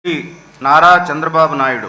శ్రీ నారా చంద్రబాబు నాయుడు.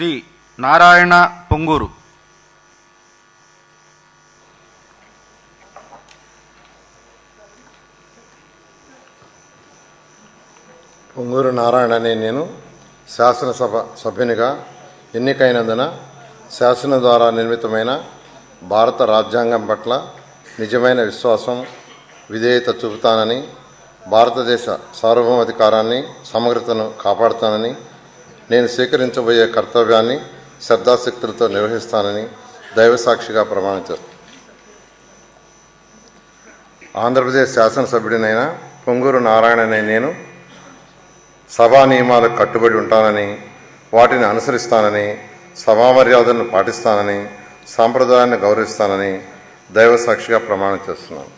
శ్రీ నారాయణ పొంగూరు. పొంగూరు నారాయణ అనే నేను శాసనసభ సభ్యునిగా ఎన్నికైనందున శాసనం ద్వారా నిర్మితమైన భారత రాజ్యాంగం పట్ల నిజమైన విశ్వాసం విధేయత చూపుతానని భారతదేశ సార్వభౌమాధికారాన్ని సమగ్రతను కాపాడుతానని నేను స్వీకరించబోయే కర్తవ్యాన్ని శ్రద్ధాశక్తులతో నిర్వహిస్తానని దైవసాక్షిగా ప్రమాణం చేస్తాను ఆంధ్రప్రదేశ్ శాసనసభ్యుడినైన పొంగూరు నారాయణనే నేను సభా నియమాలకు కట్టుబడి ఉంటానని వాటిని అనుసరిస్తానని సభా మర్యాదలను పాటిస్తానని సాంప్రదాయాన్ని గౌరవిస్తానని దైవ సాక్షిగా ప్రమాణం చేస్తున్నాను.